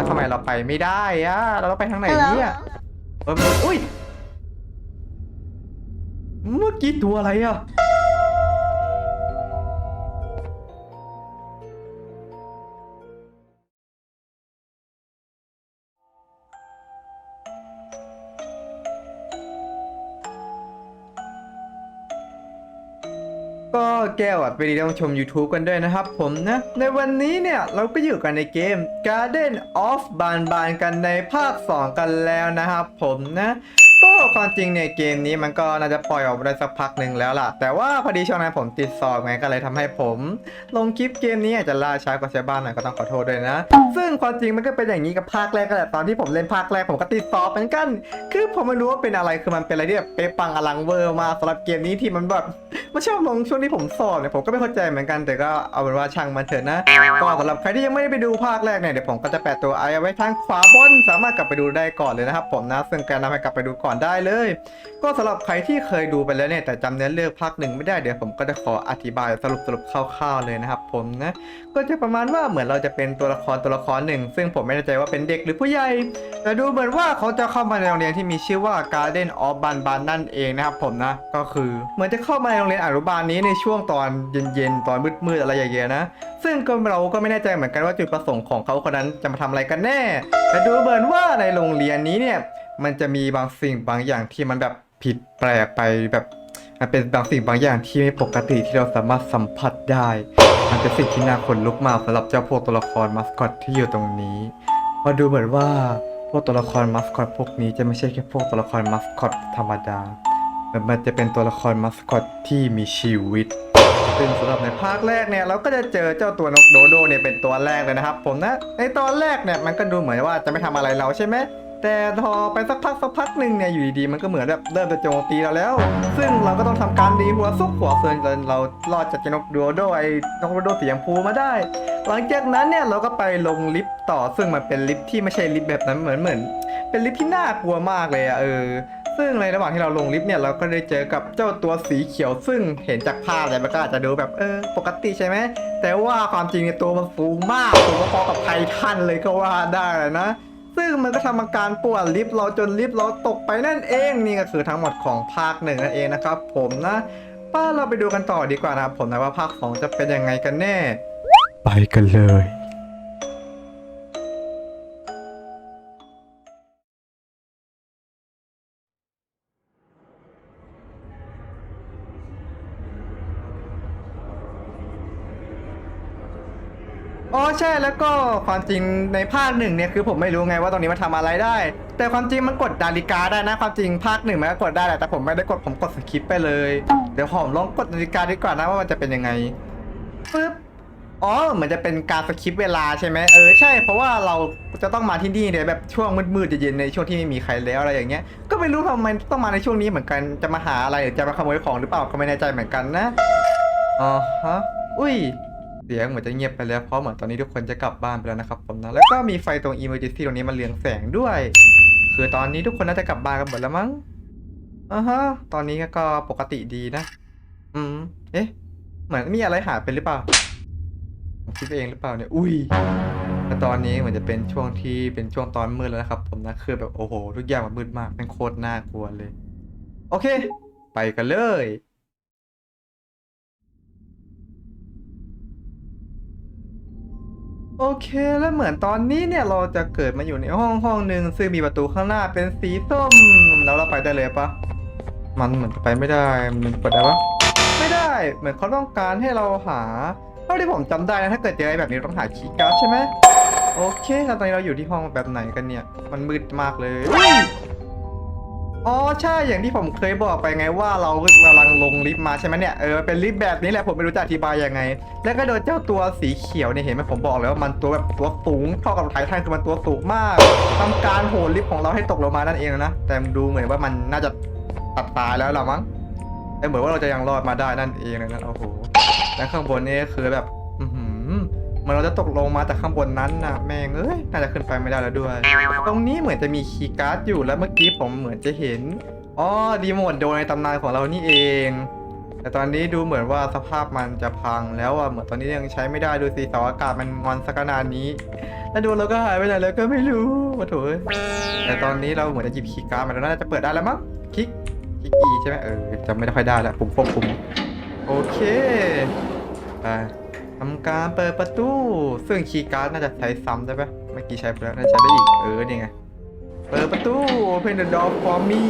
แล้วทำไมเราไปไม่ได้อะเราต้องไปทางไหนเนี่ยเอออุ้ย เมื่อกี้ตัวอะไรอะ แก้วอะไปดีต้องชม YouTube กันด้วยนะครับผมนะ ในวันนี้เนี่ยเราก็อยู่กันในเกม Garden of บานบานกันในภาค 2 กันแล้วนะครับผมนะก็ ความจริงเนี่ยเกมนี้มันก็น่าจะปล่อยออกมาได้สักพักหนึ่งแล้วล่ะ แต่ว่าพอดีช่วงนั้นผมติดสอบไงก็เลยทำให้ผม ลงคลิปเกมนี้อาจจะล่าช้ากว่าชาวบ้านหน่อยก็ต้องขอโทษด้วยนะ ซึ่งความจริงมันก็เป็นอย่างนี้กับภาคแรกก็แหละตอนที่ผมเล่นภาคแรกผมก็ติดสอบเหมือนกัน คือผมไม่รู้ว่าเป็นอะไรคือมันเป็นอะไรที่แบบเป๊ะปังอลังเวอร์มากสำหรับเกมนี้ที่มันแบบมันชอบลงช่วงที่ผมสอบเนี่ยผมก็ไม่เข้าใจเหมือนกันแต่ก็เอาเป็นว่าช่างมันเถอะนะก็สำหรับใครที่ยังไม่ได้ไปดูภาคแรกเนี่ยเดี๋ยวผมก็จะแปะตัวไอไว้ทางขวาบนสามารถกลับไปดูได้ก่อนเลยนะครับผมนะซึ่งการนำให้กลับไปดูก่อนได้เลย ก็สำหรับใครที่เคยดูไปแล้วเนี่ยแต่จำเนื้อเรื่องภาคหนึ่งไม่ได้เดี๋ยวผมก็จะขออธิบายสรุปสรุปคร่าวๆเลยนะครับผมนะก็จะประมาณว่าเหมือนเราจะเป็นตัวละครตัวละครหนึ่ง ซึ่งผมไม่แน่ใจว่าเป็นเด็กหรือผู้ใหญ่ แต่ดูเหมือนว่าเขาจะเข้ามาในโรงเรียนที่มีชื่อว่า Garden of Ban Ban นั่นเองนะครับผมนะก็คือเหมือนจะเข้ามาในโรงเรียนอนุบาลนี้ในช่วงตอนเย็นๆตอนมืดๆอะไรอย่างเงี้ยนะซึ่งก็เราก็ไม่แน่ใจเหมือนกันว่าจุดประสงค์ของเขาคนนั้นจะมาทำอะไรกันแน่ แต่ดูเหมือนว่าในโรงเรียนนี้เนี่ย มันจะมีบางสิ่งบางอย่างที่มันแบบผิดแปลกไปแบบมันเป็นบางสิ่งบางอย่างที่ไม่ปกติที่เราสามารถสัมผัสได้ มันเป็นสิ่งที่น่าขนลุกมากสำหรับเจ้าพวกตัวละครมัสคอตที่อยู่ตรงนี้พอดูเหมือนว่าพวกตัวละครมัสคอตพวกนี้จะไม่ใช่แค่พวกตัวละครมัสคอตธรรมดาแต่มันจะเป็นตัวละครมัสคอตที่มีชีวิตซึ่งสำหรับในภาคแรกเนี่ยเราก็จะเจอเจ้าตัวนกโดโดเนี่ยเป็นตัวแรกเลยนะครับ ผมนะในตอนแรกเนี่ยมันก็ดูเหมือนว่าจะไม่ทำอะไรเราใช่ไหม แต่พอไปสักพักสักพักหนึ่งเนี่ยอยู่ดีๆมันก็เหมือนแบบเริ่มจะโจมตีเราแล้ว ซึ่งเราก็ต้องทำการดีหัวซุกหัวเฟินจนเรารอดจากเจนกโดโดไอนกโดโดสีชมพูมาได้ หลังจากนั้นเนี่ยเราก็ไปลงลิฟต์ต่อซึ่งมันเป็นลิฟต์ที่ไม่ใช่ลิฟต์แบบนั้นเหมือนเหมือน เป็นลิฟต์ที่น่ากลัวมากเลยอะเออซึ่งในระหว่างที่เราลงลิฟต์เนี่ยเราก็ได้เจอกับเจ้าตัวสีเขียว ซึ่งเห็นจากภาพเนี่ยมันก็อาจจะดูแบบเออปกติใช่ไหมแต่ว่าความจริงในยตัวมันสูงมากสูงพอกับไททันเลยก็ว่าได้นะ ซึ่งมันก็ทำอาการป่วนลิฟต์เราจนลิฟต์เราตกไปนั่นเองนี่ก็คือทั้งหมดของภาคหนึ่งนั่นเองนะครับ ผมนะป้าเราไปดูกันต่อดีกว่านะครับผมนะว่าภาคสองจะเป็นยังไงกันแน่ ไปกันเลย ใช่แล้วก็ความจริงในภาคหนึ่งเนี่ยคือผมไม่รู้ไงว่าตรงนี้มันทำอะไรได้ แต่ความจริงมันกดนาฬิกาได้นะความจริงภาคหนึ่งมันก็กดได้แหละแต่ผมไม่ได้กดผมกดสคิปไปเลย เดี๋ยวผมลองกดนาฬิกาดีกว่านะว่ามันจะเป็นยังไงปึ๊บอ๋อเหมือนจะเป็นการสคิปเวลาใช่ไหมเออใช่เพราะว่าเราจะต้องมาที่นี่เนี่ยแบบช่วงมืดๆเย็นๆในช่วงที่ไม่มีใครแล้วอะไรอย่างเงี้ยก็ไม่รู้ทำไมต้องมาในช่วงนี้เหมือนกันจะมาหาอะไรหรือจะมาขโมยของหรือเปล่าก็ไม่แน่ใจเหมือนกันนะอ๋อฮะอุ้ย สียงเหมือนจะเงียบไปแล้วเพราะเหมือนตอนนี้ทุกคนจะกลับบ้านไปแล้วนะครับผมนะแล้วก็มีไฟตรง emergency ตรงนี้มันเรืองแสงด้วย คือตอนนี้ทุกคนน่าจะกลับบ้านกันหมดแล้วมั้งอ่าฮะตอนนี้ก็ปกติดีนะ อืมเอ๊ะเหมือนมีอะไรหายไปหรือเปล่าคิดเองหรือเปล่าเนี่ยอุ้ยแต่ตอนนี้เหมือนจะเป็นช่วงที่เป็นช่วงตอนมืดแล้วนะครับ ผมนะคือแบบโอ้โห ทุกอย่างมันมืดมากเป็นโคตรน่ากลัวเลย โอเค ไปกันเลย โอเคแล้วเหมือนตอนนี้เนี่ยเราจะเกิดมาอยู่ในห้องห้องหนึ่งซึ่งมีประตูข้างหน้าเป็นสีส้มแล้วเราไปได้เลยปะมันเหมือนจะไปไม่ได้มันเปิดได้ปะไม่ได้เหมือนเขาต้องการให้เราหาเท่าที่ผมจำได้นะถ้าเกิดเจออะไรแบบนี้ต้องหาคีย์การ์ดใช่ไหมโอเคแล้วตอนนี้เราอยู่ที่ห้องแบบไหนกันเนี่ย มันมืดมากเลย อ๋อใช่อย่างที่ผมเคยบอกไปไงว่าเรากำลังลงลิฟต์มาใช่ไหมเนี่ยเออเป็นลิฟต์แบบนี้แหละผมไม่รู้จะอธิบายยังไง แล้วก็โดนเจ้าตัวสีเขียวเนี่ยเห็นไหมผมบอกแล้วว่ามันตัวแบบตัวสูงเท่ากับไททันคือมันตัวสูงมากทำการโหนลิฟต์ของเราให้ตกลงมานั่นเองนะแต่ดูเหมือนว่ามันน่าจะตัดตายแล้วหรอมั้งแต่เหมือนว่าเราจะยังรอดมาได้นั่นเองนะโอ้โหและข้างบนนี่คือแบบ เหมันเราจะตกลงมาจากข้างบนนั้นนะแม่งเอ้ยน่าจะขึ้นไปไม่ได้แล้วด้วย ตรงนี้เหมือนจะมีคีย์การ์ดอยู่แล้วเมื่อกี้ผมเหมือนจะเห็นอ๋อรีโมทโดนในตำนานของเรานี่เอง แต่ตอนนี้ดูเหมือนว่าสภาพมันจะพังแล้วอะเหมือนตอนนี้ยังใช้ไม่ได้ดูสิเสาอากาศมันงอนสักขนาดนี้ แล้วดูเราก็หายไปไหนแล้วก็ไม่รู้มาโถเอ้ยแต่ตอนนี้เราเหมือนจะหยิบคีย์การ์ดมาแล้วน่าจะเปิดได้แล้วมั้งคลิกคลิก E ใช่ไหมเออจำไม่ได้ค่อยได้แล้วปุ่มควบคุมโอเคไป ทำการเปิดประตู ซึ่งคีย์การ์ดน่าจะใช้ซ้ำได้ปะเมื่อกี้ใช้ไปแล้วน่าจะใช้ได้อีก เออนี่ไง เปิดประตู Open the door for me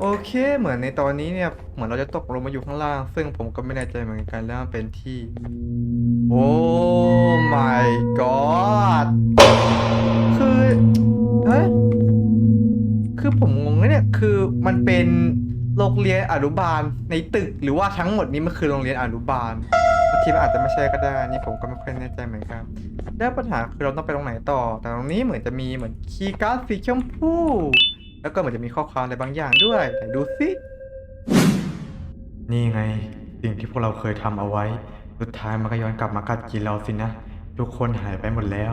โอเค เหมือนในตอนนี้เนี่ย เหมือนเราจะตกลงมาอยู่ข้างล่าง ซึ่งผมก็ไม่แน่ใจเหมือนกันแล้วมันเป็นที่ โอ้ my god คือเฮ้ยคือผมงงนะเนี่ย คือมันเป็นโรงเรียนอนุบาลในตึก หรือว่าทั้งหมดนี้มันคือโรงเรียนอนุบาล ทีมันอาจจะไม่ใช่ก็ได้ นี่ผมก็ไม่ค่อยแน่ใจเหมือนกัน แล้วปัญหาคือเราต้องไปตรงไหนต่อ แต่ตรงนี้เหมือนจะมีเหมือนคีย์การ์ดสีชมพู แล้วก็เหมือนจะมีข้อความอะไรบางอย่างด้วยไหนดูสินี่ไง สิ่งที่พวกเราเคยทำเอาไว้ สุดท้ายมันก็ย้อนกลับมากัดกินเราสินะ ทุกคนหายไปหมดแล้ว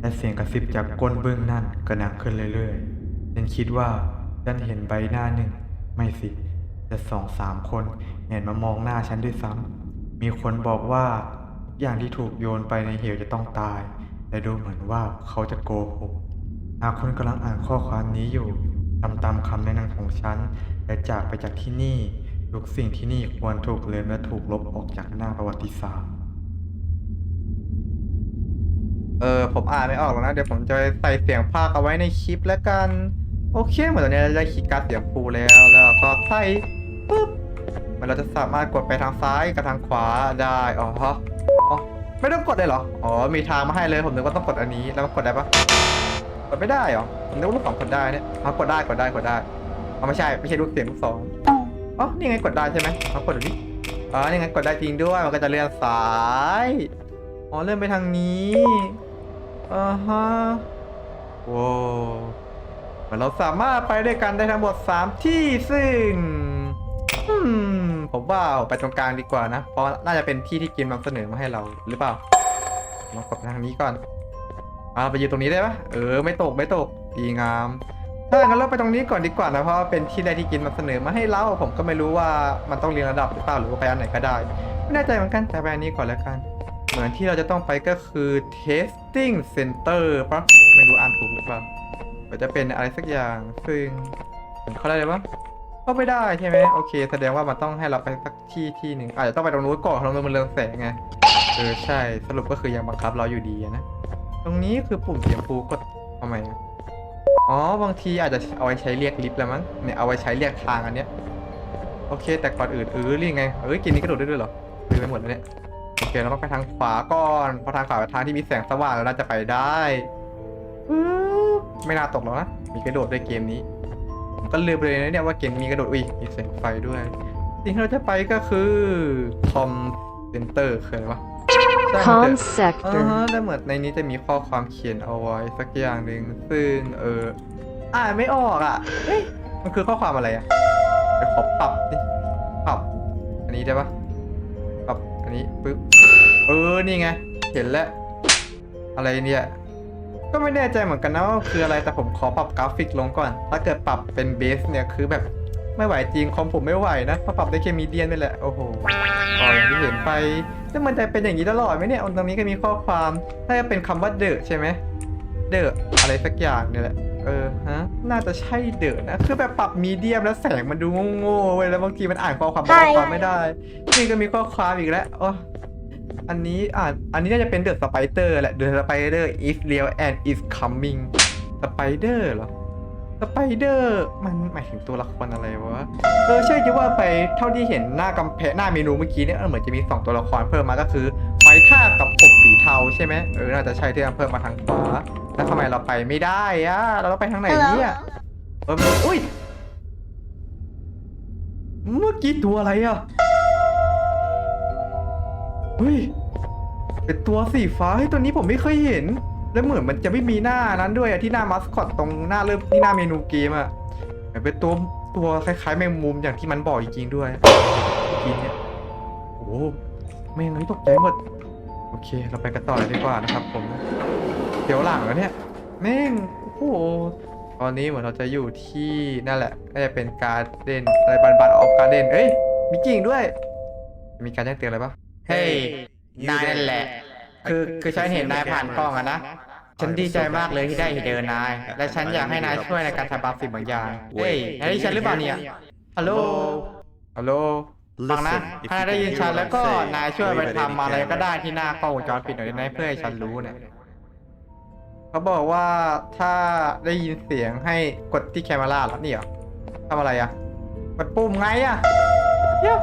และเสียงกระซิบจากก้นเบื้องนั่นก็หนักขึ้นเรื่อยๆฉันคิดว่าฉันเห็นใบหน้าหนึ่ง ไม่สิ แต่สองสามคนเห็นมามองหน้าฉันด้วยซ้ำ มีคนบอกว่าอย่างที่ถูกโยนไปในเหวจะต้องตาย แต่ดูเหมือนว่าเขาจะโกหก หากคุณกำลังอ่านข้อความนี้อยู่ทำตามคำแนะนำของฉัน และจากไปจากที่นี่ ทุกสิ่งที่นี่ควรถูกเลืมและถูกลบออกจากหน้าประวัติศาสตร์ เออผมอ่านไม่ออกแล้วนะ เดี๋ยวผมจะใส่เสียงภาคเอาไว้ในคลิปแล้วกัน โอเคเหมือนตอนนี้เราได้คีย์การ์ดเสียงฟูแล้ว แล้วเราก็ใส่ปุ๊บ มันเราจะสามารถกดไปทางซ้ายกับทางขวาได้อ๋อฮะอ๋อไม่ต้องกดเลยเหรออ๋อมีทางมาให้เลยผมนึกว่าต้องกดอันนี้แล้วมันกดได้ปะกดไม่ได้เหรอผมนึกว่าลูกศรกดได้เนี่ยเอากดได้กดได้กดได้เอาไม่ใช่ไม่ใช่ลูกเสียงลูกศรอ๋อนี่ไงกดได้ใช่ไหมเอากดดูดิอ๋อนี่ไงกดได้จริงด้วยมันก็จะเลื่อนซ้ายอ๋อเลื่อนไปทางนี้อ่าฮะว้าวมือนเราสามารถไปด้วยกันได้ทั้งหมด3ที่ซึ่งอืม ผมว่าไปตรงกลางดีกว่านะ เพราะน่าจะเป็นที่ที่เกมนำเสนอมาให้เราหรือเปล่าลองกดทางนี้ก่อนอ่าไปยืนตรงนี้ได้ปะเออไม่ตกไม่ตกดีงามถ้างั้นเราไปตรงนี้ก่อนดีกว่านะเพราะว่าเป็นที่แรกที่กินนำเสนอมาให้เราผมก็ไม่รู้ว่ามันต้องเรียงระดับหรือเปล่าหรือว่าไปอันไหนก็ได้ ไม่แน่ใจเหมือนกันแต่ไปอันนี้ก่อนแล้วกัน เหมือนที่เราจะต้องไปก็คือ testing center ปะไม่รู้อ่านถูกหรือเปล่ามันจะเป็นอะไรสักอย่างซึ่งเขาได้เลยปะ เข้าไม่ได้ใช่ไหมโอเค แสดงว่ามันต้องให้เราไปสักที่ที่หนึ่งอาจจะต้องไปตรงนู้นก่อนเพราะตรงนู้นมันเรืองแสงไงเออใช่สรุปก็คือยังบังคับเราอยู่ดีนะตรงนี้คือปุ่มเสียงฟูกดทำไมอ๋อบางทีอาจจะเอาไว้ใช้เรียกลิฟต์แล้วมั้งเนี่ยเอาไว้ใช้เรียกทางอันเนี้ยโอเค แต่ก่อนอื่นเออนี่ไงเอ้ยกินนี้กระโดดได้ด้วยเหรอลืมไปหมดแล้วเนี่ยโอเคเราต้องไปทางขวาก่อนเพราะทางขวาเป็นทางที่มีแสงสว่างแล้วน่าจะไปได้ไม่น่าตกหรอกนะมีกระโดดด้วยเกมนี้ ผมก็ลืมไปเลยนะเนี่ยว่าเกมมีกระโดดอุ้ยมีแสงไฟด้วยสิ่งที่เราจะไปก็คือคอมเซ็นเตอร์เคยปะใช่มัน Com จะอ่า sector. ฮะแล้วเหมือนในนี้จะมีข้อความเขียนเอาไว้สักอย่างหนึ่งซึ่งเอออ่านไม่ออกอะเฮ้ยมันคือข้อความอะไรอะเดี๋ยวขอปรับดิปรับอันนี้ได้ปะปรับอันนี้ปึ๊บเออนี่ไงเห็นแล้วอะไรเนี่ย ก็ไม่แน่ใจเหมือนกันนะว่าคืออะไรแต่ผมขอปรับกราฟิกลงก่อน ถ้าเกิดปรับเป็นเบสเนี่ยคือแบบไม่ไหวจริงคอมผมไม่ไหวนะเพราะปรับได้แค่มีเดียนนี่แหละโอ้โหก็อย่างที่เห็นไปแล้วมันจะเป็นอย่างนี้ตลอดไหมเนี่ยตรงนี้ก็มีข้อความน่าจะเป็นคำว่าเดอะใช่ไหมเดอะอะไรสักอย่างเนี่ยแหละเออฮะน่าจะใช่เดอะนะคือแบบปรับมีเดียมแล้วแสงมันดูโง่ๆเว้ยแล้วบางทีมันอ่านข้อความบางข้อความไม่ได้นี่ก็มีข้อความอีกแล้วโอ้ อันนี้อ่านอันนี้น่าจะเป็นเดอะสไปเดอร์แหละเดอะสไปเดอร์ is real and is coming สไปเดอร์เหรอสไปเดอร์มันหมายถึงตัวละครอะไรวะ เออใช่จะว่าไปเท่าที่เห็นหน้ากำแพงหน้าเมนูเมื่อกี้เนี่ยเออเหมือนจะมี 2 ตัวละครเพิ่มมาก็คือไฟท่ากับผมสีเทาใช่ไหมเออน่าจะใช่ที่มันเพิ่มมาทางขวาแล้วทำไมเราไปไม่ได้อะเราต้องไปทางไหนเนี่ยเออมันอุ้ยเมื่อกี้ตัวอะไรอะ เฮ้ยเป็นตัวสีฟ้าเฮ้ยตัวนี้ผมไม่เคยเห็น แล้วเหมือนมันจะไม่มีหน้านั้นด้วยอะที่หน้ามัสคอตตรงหน้าเริ่มที่หน้าเมนูเกมอะเหมือนเป็นตัวตัวคล้ายๆแมงมุมอย่างที่มันบอกจริงๆด้วยกี้เนี่ยโอ้โหแม่งเลยตกใจหมดโอเค เราไปกันต่อเลยดีกว่านะครับ ผมเดี๋ยวหลังแล้วเนี่ยแม่งโอ้โหตอนนี้เหมือนเราจะอยู่ที่นั่นแหละน่าจะเป็นการเด่นอะไรบันบันออฟการเด่นเอ้ยมีกิ่งด้วย มีการแจ้งเตือนอะไรปะ เฮ้ย นายนั่นแหละ คือคือฉันเห็นนายผ่านกล้องอะนะ ฉันดีใจมากเลยที่ได้เจอนาย และฉันอยากให้นายช่วยในการทำบางสิ่งบางอย่าง เฮ้ยนายได้ยินฉันหรือเปล่าเนี่ย ฮัลโหล ฮัลโหล ฟังนะ ถ้านายได้ยินฉันแล้วก็นายช่วยไปทำอะไรก็ได้ที่หน้ากล้องวงจรปิดหน่อยได้ไหมเพื่อให้ฉันรู้เนี่ยเขาบอกว่าถ้าได้ยินเสียงให้กดที่แคมเมราแล้วนี่เหรอทำอะไรอะกดปุ่มไงอะเดี๋ยว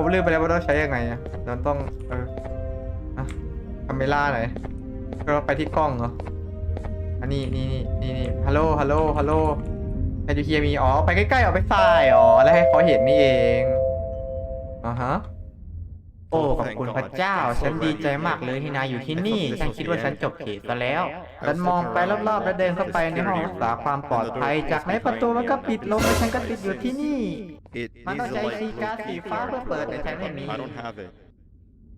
ผมลืมไปแล้วว่าต้องใช้ยังไงอะเราต้องเอออะคมเมราไหนก็ไปที่กล้องเหรออันนี้นี่นี่นี่นี่ฮัลโหลฮัลโหลฮัลโหลไอจูเคียมีอ๋อไปใกล้ๆออกไปทรายอ๋อแล้วให้เขาเห็นนี่เองอ่าฮะ โอ้ขอบคุณพระเจ้า ฉันดีใจมากเลยที่นายอยู่ที่นี่ ฉันคิดว่าฉันจบเขตซะแล้ว ฉันมองไปรอบๆ และเดินเข้าไปในห้องรักษาความปลอดภัย จากนั้นประตูมันก็ปิดลงและฉันก็ติดอยู่ที่นี่ มันต้องใช้คีย์การ์ดสีฟ้าเพื่อเปิดแต่ฉันไม่มี I don't have it.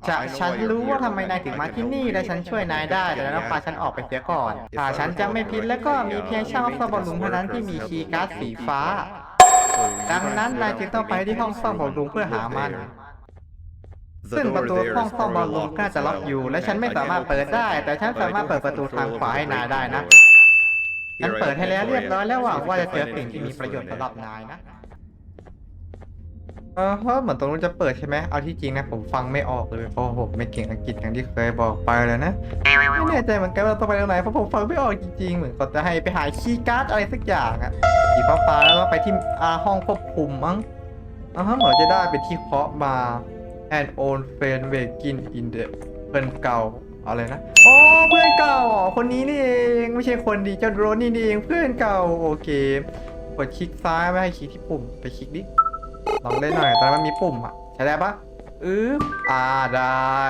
จะ I know ฉัน why you're รู้ว่า here, ทำไมนายถึงมาที่นี่และฉันช่วยนายได้ แต่ต้องพาฉันออกไปเสียก่อนถ้าฉันจะไม่ผิดแล้วก็มีเพียงช่างซ่อมบำรุงเท่านั้นที่มีคีย์การ์ดสีฟ้า So you ดัง guys นั้นนาย have จึง to ต้องไป be ที่ห้องซ่อมบำรุงเพื่อหามัน The ซึ่ง door ประตู there is ห้องซ่อม probably บำรุง locked ก็ as จะล็อก well, อยู่ และ and ฉันไม่ I สามารถ can't เปิด open ได้ this แต่ฉัน door, สามารถ but I เปิด do ประตู have ทาง control ขวา over ให้ the นาย breaking ได้นะ door. ฉัน Here, I เปิดให้ opened แล้ว it for เรียบ you. ร้อยแล้วหวังว่าจะ See เจ if อ I สิ่ง find ที่ any มีประโยชน์ useful สำหรับ in it. นายนะ เออเพราะเหมือนตรงนู้นจะเปิดใช่ไหมเอาที่จริงนะผมฟังไม่ออกเลยเพราะผมไม่เก่งอังกฤษอย่างที่เคยบอกไปเลยนะไม่แน่ใจเหมือนกันว่าต้องไปทางไหนเพราะผมฟังไม่ออกจริงๆเหมือนเขาจะให้ไปหาคีย์การ์ดอะไรสักอย่างอะสีฟ้าๆแล้วก็ไปที่อาห้องควบคุมมั้งอ่าฮะเหมือนจะได้เป็นที่เคาะมา and old friend waking in the เพื่อนเก่าอะไรนะอ๋อเพื่อนเก่าอ๋อคนนี้นี่เองไม่ใช่คนดีเจ้าโดรนนี่นี่เองเพื่อนเก่าโอเคกดคลิกซ้ายไม่ให้คลิกที่ปุ่มไปคลิกดิลองได้หน่อยแต่มันมีปุ่มอะใช้ได้ปะอืออ่าได้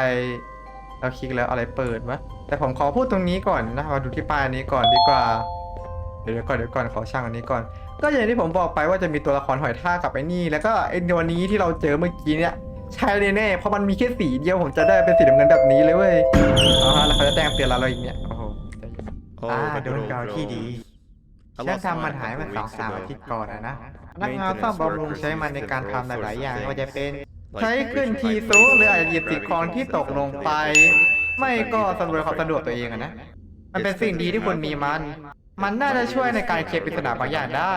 เราคลิกแล้วอะไรเปิดวะแต่ผมขอพูดตรงนี้ก่อนนะมาดูที่ป้ายนี้ก่อนดีกว่าเดี๋ยวก่อนเดี๋ยวก่อนขอช่างอันนี้ก่อน ก็อย่างที่ผมบอกไปว่าจะมีตัวละครหอยทากกับไอ้นี่ แล้วก็ไอ้ตัวนี้ที่เราเจอเมื่อกี้เนี่ย ใช่แน่ๆเพราะมันมีแค่สีเดียวผมจะได้เป็นสีน้ำเงินแบบนี้เลยเว้ยเอาฮะแล้วเขาจะแจ้งเตือนเราอะไรอีกเนี่ยโอ้โห Oh, อ่า the โดน good เก่า old ที่ดี drones. I ฉัน lost ทำมัน mine a หายมา couple สอง weeks สาม ago. อาทิตย์ก่อนอะนะพนักงานซ่อมบำรุงใช้มันในการทำหลาย ๆ อย่างไม่ว่าจะเป็น Like ใช้ขึ้น fixing ที my สูง face, หรืออาจจะหยิบสิ่ง grabbing ของที่ things ต that ก fell ลง off the ไป edge. ไม่ก็สำรวจความสะดวกตัวเองอะนะ มันเป็นสิ่งดีที่คุณมีมัน มันน่าจะช่วยในการเคลียร์ปริศนาบางอย่างได้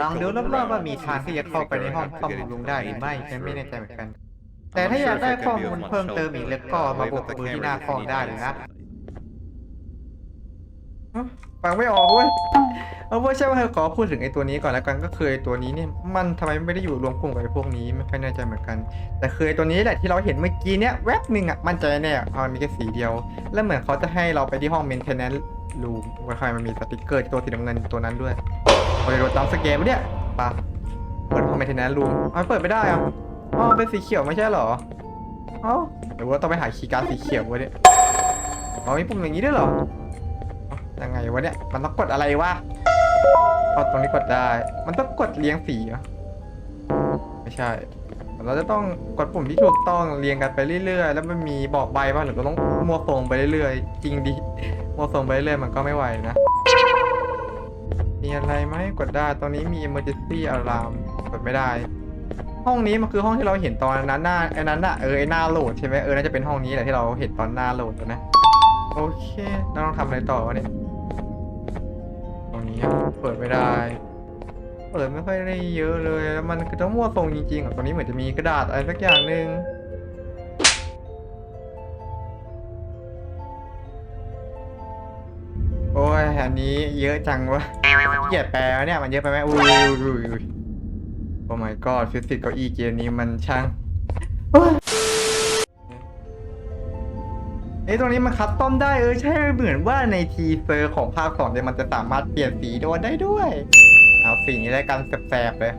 ลองดูรอบๆว่ามีทางที่จะเข้าไปในห้องซ่อมบำรุงได้หรือไม่ฉันไม่แน่ใจเหมือนกัน แต่ถ้าอยากได้ข้อมูลเพิ่มเติมอีกแล้วก็มาบวกมือที่หน้าห้องได้เลยนะฟังไม่ออกเว้ยเอาว่าใช่ว่าเธอขอพูดถึงไอ้ตัวนี้ก่อนแล้วกันก็คือไอ้ตัวนี้เนี่ยมันทำไมไม่ได้อยู่รวมกลุ่มกับไอ้พวกนี้ไม่ค่อยแน่ใจเหมือนกัน แต่คือไอ้ตัวนี้แหละที่เราเห็นเมื่อกี้เนี่ยแวบหนึ่งอะมั่นใจแน่เพราะมันมีแค่สีเดียว แล้วเหมือนเขาจะให้เราไปที่ห้อง maintenance room ว่าทำไมมันมีสติกเกอร์ตัวสีน้ำเงินตัวนั้นด้วยโอ้ยโดนตั้งสเกมเนี่ยปะเปิดห้อง maintenance room อ๋อเปิดไม่ได้อะ อ๋อเป็นสีเขียวไม่ใช่เหรอเอ้าเดี๋ยวว่าต้องไปหาคีย์การ์ดสีเขียวว้เนี่ยอ๋อมีปุ่มอย่างนี้ด้วยเหรอยังไงวะเนี่ยมันต้องกดอะไรวะพอตรงนี้กดได้ มันต้องกดเรียงสีเหรอไม่ใช่ เราจะต้องกดปุ่มที่ถูกต้องเรียงกันไปเรื่อยๆ แล้วมันมีบอกใบป่ะหรือเราต้องมัวส่งไปเรื่อยๆ จริงดิมัวส่งไปเรื่อยๆมันก็ไม่ไหวนะ มีอะไรไหมกดได้ตรงนี้มี emergency alarm กดไม่ได้ ห้องนี้มันคือห้องที่เราเห็นตอนนั้นหน้าไอ้นั้นอะเออไอ้หน้าโหลดใช่ไหมเออน่าจะเป็นห้องนี้แหละที่เราเห็นตอนหน้าโหลดนะโอเคเราต้องทำอะไรต่อวะเนี่ยตรงนี้เปิดไม่ได้เปิดไม่ค่อยได้เยอะเลยแล้วมันคือต้องมั่วทรงจริงๆอะตรงนี้เหมือนจะมีกระดาษอะไรสักอย่างหนึ่งโอ้ยอันนี้เยอะจังวะเกียดแปลวะเนี่ยมันเยอะไปไหมอุ้ยอุ้ยอุ้ย my god ฟิสิกส์เก้าอี้เกมนี้มันช่างโอ้ยเอ้ตรงนี้มันคัสตอมได้เออใช่เหมือนว่าในทีเซอร์ของภาคสองเนี่ยมันจะสามารถเปลี่ยนสีโดนได้ด้วย เอาสีนี้ได้กันแสบๆเลย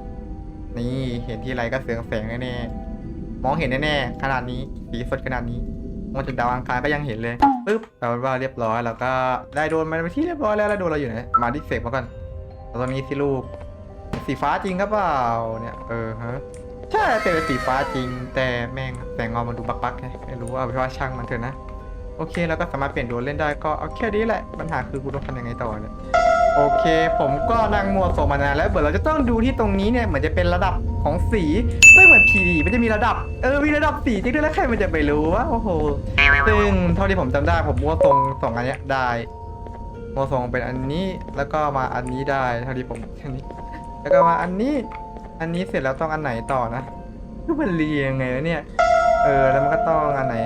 นี่เห็นที่ไรก็เสืองแสงแน่ๆมองเห็นแน่ๆขนาดนี้สีสดขนาดนี้มองจากดาวอังคารก็ยังเห็นเลยปึ๊บแปลว่าเรียบร้อยแล้วก็ได้โดนมันไปที่เรียบร้อยแล้วแล้วโดนเราอยู่ไหนมาดิเสกมาก่อนตรงนี้สิลูก สีฟ้าจริงก็เปล่าเนี่ยเออฮะใช่เป็นสีฟ้าจริง แต่แม่งแสงเงามันดูบักๆไงไม่รู้เอาไปว่าช่างมันเถอะนะโอเคแล้วก็สามารถเปลี่ยนโดนเล่นได้ก็เอาแค่นี้แหละปัญหาคือกูต้องทำยังไงต่อเนี่ยโอเค ผมก็นั่งมัวโสมานานแล้วเดี๋ยวเราจะต้องดูที่ตรงนี้เนี่ยเหมือนจะเป็นระดับของสีซึ่งเหมือนพีดีมันจะมีระดับเออมีระดับสีจริงด้วยแล้วใครมันจะไปรู้วะโอ้โหซึ่งเท่าที่ผมจำได้ผมมัวทรงสองอันเนี้ยได้มัวทรงเป็นอันนี้แล้วก็มาอันนี้ได้เท่าที่ผมอันนี้ แล้วก็มาอันนี้ อันนี้เสร็จแล้วต้องอันไหนต่อนะคือมันเรียงไงวะเนี่ย เออ แล้วมันก็ต้องอันไหน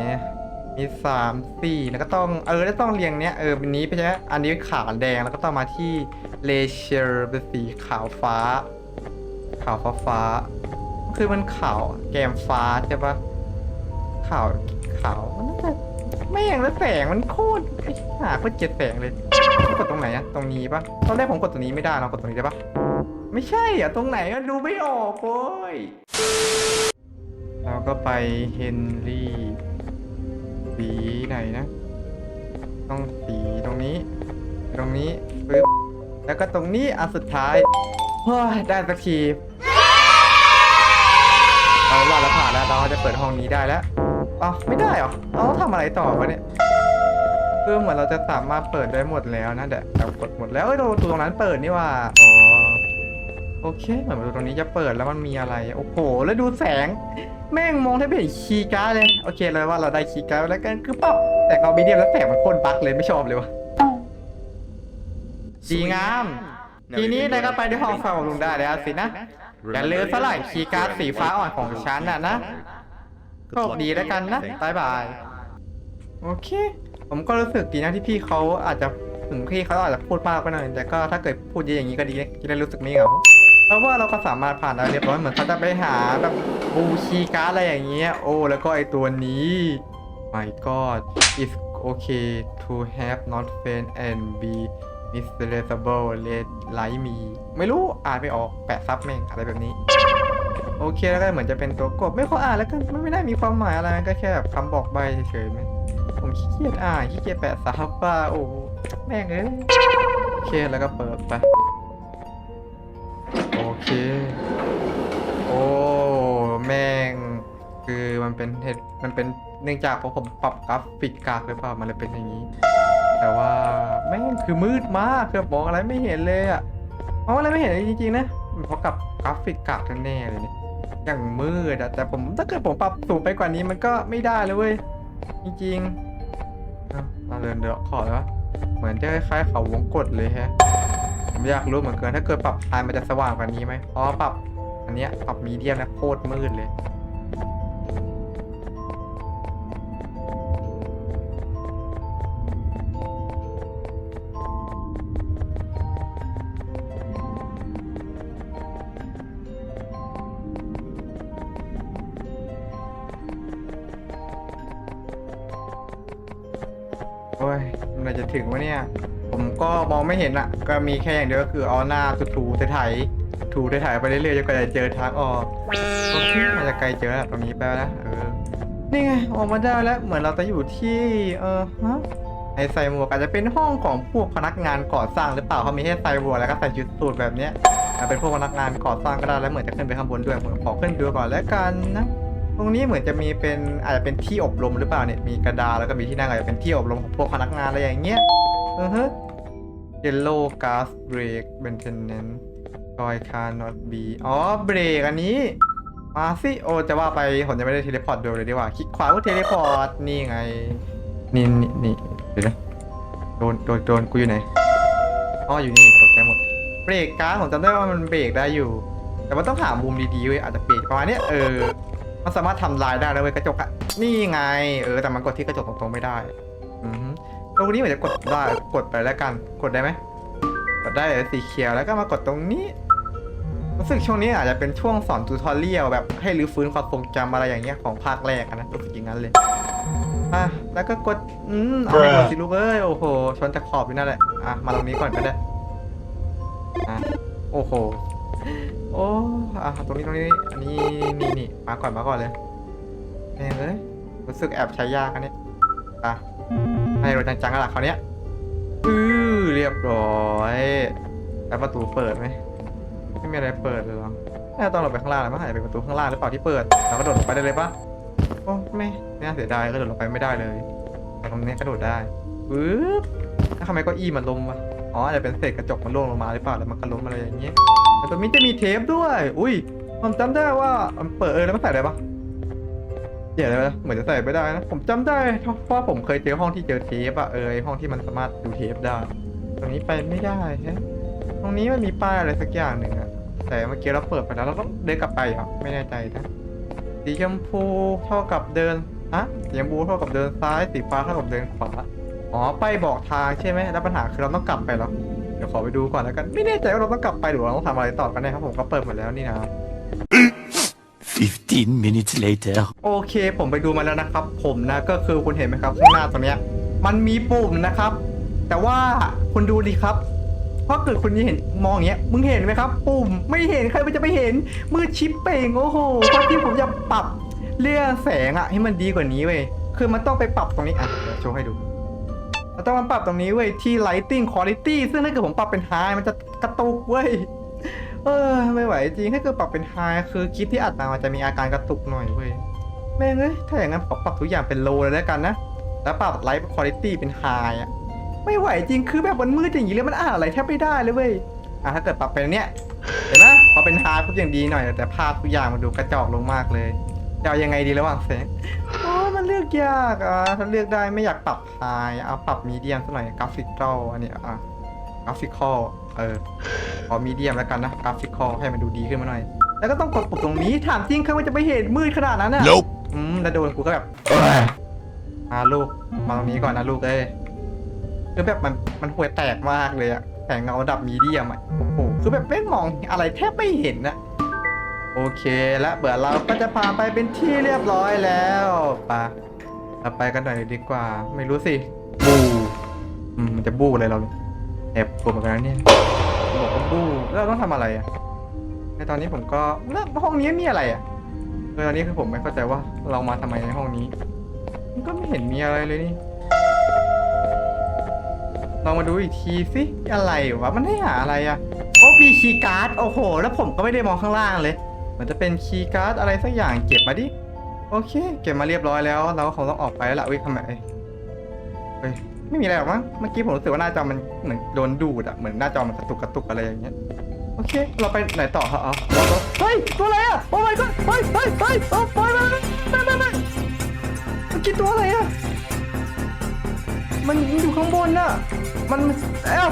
มีสามสี่แล้วก็ต้อง เออ แล้วต้องเรียงเนี้ย เออเป็นนี้ไปใช่ไหมอันนี้ขาวแดง แล้วก็ต้องมาที่เลเชอร์เป็นสีขาวฟ้า ขาวฟ้าฟ้า คือมันขาวแกมฟ้าใช่ปะขาวขาวมันน่าจะไม่อย่างแล้วแสงมันโคตรไอ้หาโคตรเกลียดแสงเลย กดตรงไหนอะตรงนี้ปะตอนแรกผมกดตรงนี้ไม่ได้เรากดตรงนี้ได้ปะ ไม่ใช่อะตรงไหนอะดูไม่ออกโว้ยเราก็ไปเฮนรี่สีไหนนะ ต้องสีตรงนี้ ตรงนี้ปึ๊บแล้วก็ตรงนี้อันสุดท้ายเฮ้ยได้สักทีเอาล่ะเราผ่านแล้วเราจะเปิดห้องนี้ได้แล้วอ๋อไม่ได้เหรอเราต้องทำอะไรต่อวะเนี่ยคือเหมือนเราจะสามารถเปิดได้หมดแล้วนะเดี๋ยวกดหมดแล้วเอ้ยเราตรงนั้นเปิดนี่ว่าอ๋อ โอเคเหมือนประตูตรงนี้จะเปิดแล้วมันมีอะไร โอ้โห แล้วดูแสง แม่งมองแทบไม่เห็นคีย์การ์ดเลย โอเคเลยว่าเราได้คีย์การ์ดแล้วกันคือปั๊บแต่เอาบีเดียมแล้วแสงมันโคตรบั๊กเลยไม่ชอบเลยวะดีงาม ทีนี้นายก็ไปที่ห้องสอบลุงได้แล้วสินะอย่าลืมสลายคีย์การ์ดสีฟ้าอ่อนของฉันน่ะนะโชคดีแล้วกันนะบายบาย โอเค ผมก็รู้สึกดีนะที่พี่เขาอาจจะถึงพี่เขาอาจจะพูดมากไปหน่อยแต่ก็ถ้าเกิดพูดเยอะอย่างนี้ก็ดีจะได้รู้สึกไม่เหงา เพราะว่าเราก็สามารถผ่านได้เรียบร้อยเหมือนเขาจะไปหาแบบบูชีการ์ดอะไรอย่างเงี้ยโอ้แล้วก็ไอตัวนี้ my god it's okay to have not friend and be miserable let like me ไม่รู้อ่านไม่ออกแปะซับแม่งอะไรแบบนี้ โอเคแล้วก็เหมือนจะเป็นตัวกบไม่ขออ่านแล้วกันมันไม่ได้มีความหมายอะไรก็แค่แบบคำบอกใบเฉยๆไหมผมขี้เกียจอ่านขี้เกียจแปะซับป่ะโอ้แม่งเอ้ยโอเคแล้วก็เปิดไป เค โอ้ แม่ง คือมันเป็นเหตุมันเป็นเนื่องจากเพอผมปรับกราฟิกกากหรือเปล่ามันเลยเป็นอย่างนี้ แต่ว่าแม่งคือมืดมากคือมองอะไรไม่เห็นเลยอะมองอะไรไม่เห็นจริงๆนะเพราะกับกราฟิกกากแน่เลยเนี่ยอย่างมืดอะแต่ผมถ้าเกิดผมปรับสูงไปกว่านี้มันก็ไม่ได้เลยเว้ยจริงๆเราเดินเดี๋ยวขอแล้วะเหมือนจะคล้ายๆเขาวงกดเลยแฮะ ผมอยากรู้เหมือนกันถ้าเกิดปรับไฟมันจะสว่างกว่านี้ไหมเพราะว่าปรับ อันเนี้ยปรับมีเดียมนะโคตรมืดเลย โอ้ยมันจะถึงวะเนี่ย ก็มองไม่เห็นอะ ก็มีแค่อย่างเดียวก็คือเอาหน้าถูๆไถๆถูไถๆไปเรื่อยๆจนกว่าจะเจอทางออกโอเคมันจะไกลเจอแล้วตรงนี้แป๊บนะเออนี่ไงออกมาได้แล้วเหมือนเราจะอยู่ที่เออฮะไอใส่หมวกอาจจะเป็นห้องของพวกพนักงานก่อสร้างหรือเปล่าเขามีแค่ใส่หมวกแล้วก็ใส่ชุดสูทแบบเนี้ยเป็นพวกพนักงานก่อสร้างก็ได้แล้วเหมือนจะขึ้นไปข้างบนด้วยผมขอขึ้นดูก่อนแล้วกันนะตรงนี้เหมือนจะมีเป็นอาจจะเป็นที่อบรมหรือเปล่าเนี่ยมีกระดาษแล้วก็มีที่นั่งอาจจะเป็นที่อบรมของพวกพนักงานอะไรอย่างเงี้ยเออฮะ Yellow gas brake maintenance joy cannot be อ๋อ เบรกอันนี้ มาสิ โอจะว่าไปผมจะไม่ได้เทเลพอร์ตดูเลยดีกว่า คลิกขวาก็เทเลพอร์ต นี่ไง นี่นี่นี่เดี๋ยวนะโดนโดนโดนกูอยู่ไหน อ๋อ อยู่นี่ตกใจหมด เบรกการ์ดผมจำได้ว่ามันเบรกได้อยู่ แต่มันต้องหามุมดีๆเว้ยอาจจะเบรกประมาณเนี้ยเออ มันสามารถทำลายได้แล้วเว้ยกระจกอะนี่ไง เออ แต่มันกดที่กระจกตรงๆไม่ได้ อือ ตรงนี้เหมือนจะกดได้กดไปแล้วกันกดได้ไหมกดได้เลยสีเขียวแล้วก็มากดตรงนี้รู้สึกช่วงนี้อาจจะเป็นช่วงสอนทูทอเรียลแบบให้รื้อฟื้นความทรงจำอะไรอย่างเงี้ยของภาคแรกอะนะรู้สึกอย่างนั้นเลยอะแล้วก็กดอืมเอาไปกดสิลูกเอ้ยโอ้โหชนตะขอบอยู่นั่นแหละอะมาตรงนี้ก่อนก็ได้อะโอ้โหโอ้อะตรงนี้ตรงนี้อันนี้นี่นี่มาก่อนมาก่อนเลยแม่งเลยรู้สึกแอบใช้ยากอันนี้อะ ให้เรถจังๆกันละคราวเนี้ยอือเรียบร้อยแล้วประตูเปิดไหมไม่มีอะไรเปิดเลยหรอน่าต้องลงไปข้างล่างแล้วมั้งอาจจะเป็นประตูข้างล่างหรือเปล่าที่เปิดเราก็โดดลงไปได้เลยปะโอ้ไม่ไม่น่าเสียดายก็โดดลงไปไม่ได้เลยแต่ตรงนี้กระโดดได้ปึ๊บแล้วทำไมก็อี้มันลมวะอ๋ออาจจะเป็นเศษกระจกมันร่วงลงมาหรือเปล่าแล้วมันก็ล้มอะไรอย่างเงี้ยแต่ตรงนี้จะมีเทปด้วย อุ้ยผมจำได้ว่ามันเปิดเออแล้วมันใส่ได้ปะ เดี๋ยวนะเหมือนจะใส่ไม่ได้นะ ผมจำได้เพราะผมเคยเจอห้องที่เจอเทปอะเออไอ้ห้องที่มันสามารถดูเทปได้ ตรงนี้ไปไม่ได้ฮะตรงนี้มันมีป้ายอะไรสักอย่างหนึ่งอะแต่เมื่อกี้เราเปิดไปแล้วเราต้องเดินกลับไปเหรอไม่แน่ใจนะสีชมพูเท่ากับเดินอะสีชมพูเท่ากับเดินซ้ายสีฟ้าเท่ากับเดินขวาอ๋อไปบอกทางใช่ไหมแล้วปัญหาคือเราต้องกลับไปหรอเดี๋ยวขอไปดูก่อนแล้วกัน ไม่แน่ใจว่าเราต้องกลับไปหรือว่าเราต้องทำอะไรต่อกันแน่ครับผมก็เปิดหมดแล้วนี่นะ 15 minutes later. โอเค ผมไปดูมาแล้วนะครับ ผมนะก็คือคุณเห็นไหมครับข้างหน้าตรงเนี้ย มันมีปุ่มนะครับ แต่ว่าคุณดูดิครับเพราะเกิดคุณเห็นมองอย่างเงี้ย มึงเห็นไหมครับ ปุ่มไม่เห็นใครมันจะไปเห็นมือชิปเป่งโอ้โหเพราะที่ผมจะปรับเรื่องแสงอะให้มันดีกว่านี้เว้ยคือมันต้องไปปรับตรงนี้อะเดี๋ยวโชว์ให้ดูเราต้องมาปรับตรงนี้เว้ยที่ lighting quality ซึ่งถ้าเกิดผมปรับเป็น high มันจะกระตุกเว้ย เออไม่ไหวจริงถ้าเกิดปรับเป็น high คือคลิปที่อัดมามันจะมีอาการกระตุกหน่อยเว้ยแม่งเอ้ยถ้าอย่างนั้นขอปรับทุกอย่างเป็นโลเลยแล้วกันนะแล้วปรับไลฟ์คุณภาพเป็นไฮอะไม่ไหวจริงคือแบบมันมืดอย่างนี้เลยมันอ่านอะไรแทบไม่ได้เลยเว้ยอะถ้าเกิดปรับเป็นเนี้ยเห็นไหมพอเป็นไฮปุ๊บอย่างดีหน่อย แต่ภาพทุกอย่างมันดูกระจอกลงมากเลยจะเอายังไงดีระหว่างแสงโอ้มันเลือกยากอะถ้าเลือกได้ไม่อยากปรับไฮเอาปรับมีเดียมสักหน่อยกราฟิกอลอันนี้อะกราฟิคอล เออขอมีเดียมแล้วกันนะกราฟิคอลให้มันดูดีขึ้นมาหน่อย แล้วก็ต้องกดปุ่มตรงนี้ถามจริงคือมันจะไปเห็นมืดขนาดนั้นอะ Nope. อืมแล้วโดนกูก็แบบเอ้ยมาลูกมาตรงนี้ก่อนนะลูกเอ้ยคือแบบมันมันห่วยแตกมากเลยอะแสงเงาระดับมีเดียมอะโอ้โหคือแบบไม่มองอะไรแทบไม่เห็นนะโอเคแล้วเบื่อเราก็จะพาไปเป็นที่เรียบร้อยแล้วไปะเราไปกันหน่อยดีกว่า ไม่รู้สิบูอืมมันจะบูอะไรเราเนี่ย แอบกลัวเหมือนกันนเนี่ยบอกว่าบูแล้วเราต้องทำอะไรอะในตอนนี้ผมก็แล้วห้องนี้มีอะไรอะเอออันนี้คือผมไม่เข้าใจว่าเรามาทำไมในห้องนี้มันก็ไม่เห็นมีอะไรเลยนี่ลองมาดูอีกทีสิอะไรวะมันให้หาอะไรอะโอ้มีคีย์การ์ดโอ้โห แล้วผมก็ไม่ได้มองข้างล่างเลยมันจะเป็นคีย์การ์ดอะไรสักอย่างเก็บมาดิโอเค เก็บมาเรียบร้อยแล้ว เราก็คงต้องออกไปแล้วล่ะอุ้ยทำไมเฮ้ย ไม่มีอะไรหรอกมั้งเมื่อกี้ผมรู้สึกว่าหน้าจอมันเหมือนโดนดูดอะเหมือนหน้าจอมันกระตุกกระตุกอะไรอย่างเงี้ยโอเค เราไปไหนต่อครับเอเราเฮ้ยตัวอะไรอะโอ้ my god เฮ้ยเฮ้ยเฮ้ยเอาไปไปไปไปไปเมื่อกี้ตัวอะไรอะมันอยู่ข้างบนน่ะมันเอ้า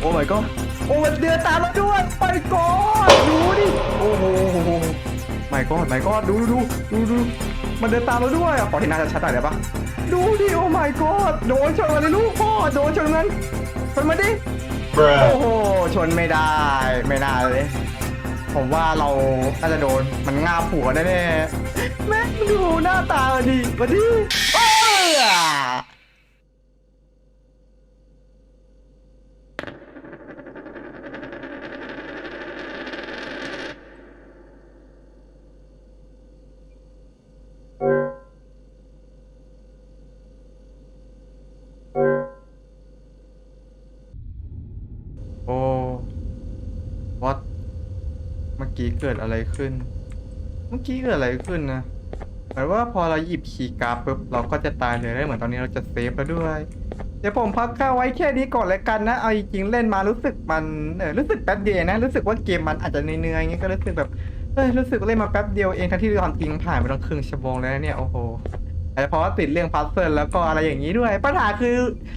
โอ้ my god โอ้มันเดือนตามมาด้วยไปก่อนดูดิโอ้โห my god my god ดูดูดูดูมันเดินตามเราด้วยอะขอที่หน้าชัดๆหน่อยได้ปะ ดูดิโอ้ my god โดนชนมาเลยลูกพ่อโดนชนงั้นชนมาดิ โอ้โห ชนไม่ได้ไม่น่าเลย ผมว่าเราน่าจะโดนมันงาบหัวแน่ๆแม่งดูหน้าตาดิมาดิเอ้ กี้เกิดอะไรขึ้น เมื่อกี้เกิดอะไรขึ้นนะหมายว่าพอเราหยิบขีย์การ์ดปุ๊บเราก็จะตายเลยได้เหมือนตอนนี้เราจะเซฟแล้วด้วย เดี๋ยวผมพักค่าไว้แค่นี้ก่อนแล้วกันนะ เอาจริงๆเล่นมารู้สึกมันเออรู้สึกแป๊บเดียวนะ รู้สึกว่าเกมมันอาจจะเนื่อยๆอย่างเงี้ยก็รู้สึกแบบเออรู้สึกเล่นมาแป๊บเดียวเองทั้งที่ความจริงผ่านไปตั้งครึ่งชั่วโมงแล้วเนี่ยโอ้โห อาจจะเพราะว่าติดเรื่องพัซเซิลแล้วก็อะไรอย่างนี้ด้วย ปัญหาคือ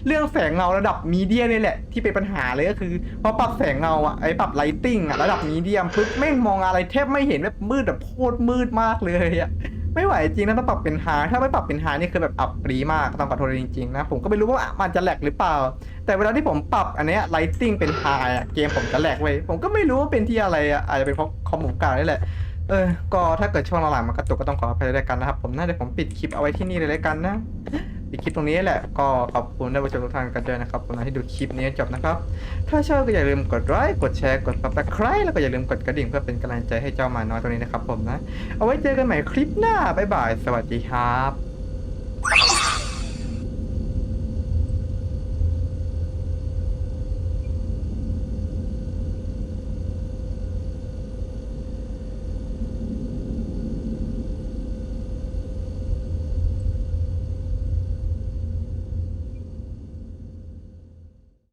เรื่องแสงเงาระดับมีเดียนี่แหละ ที่เป็นปัญหาเลยก็คือพอปรับแสงเงาอะไอ้ปรับไลติ้งอะระดับมีเดียมปุ๊บแม่งมองอะไรแทบไม่เห็นแบบมืดแบบโคตรมืดมากเลยอะไม่ไหวจริงนะต้องปรับเป็นไฮถ้าไม่ปรับเป็นไฮนี่คือแบบอับปรีมากต้องขอโทษจริงๆนะผมก็ไม่รู้ว่ามันจะแหลกหรือเปล่า แต่เวลาที่ผมปรับอันนี้ไลติ้งเป็นไฮเกมผมจะแหลกเว้ยผมก็ไม่รู้ว่าเป็นที่อะไรอะอาจจะเป็นเพราะคอมผมเก่านี่แหละ เออ ก็ถ้าเกิดช่วงหลังๆมันกระตุกก็ต้องขออภัยด้วยกันนะครับ ผมน่าจะผมปิดคลิปเอาไว้ที่นี่เลยแล้วกันนะ ปิดคลิปตรงนี้แหละ ก็ขอบคุณท่านผู้ชมทุกท่านกันด้วยนะครับผมนะที่ดูคลิปนี้จบนะครับ ถ้าชอบก็อย่าลืมกดไลค์ กดแชร์ กดติดตามแล้วก็อย่าลืมกดกระดิ่งเพื่อเป็นกำลังใจให้เจ้าหมาน้อยตัวนี้นะครับผมนะ เอาไว้เจอกันใหม่คลิปหน้า บ๊ายบาย สวัสดีครับ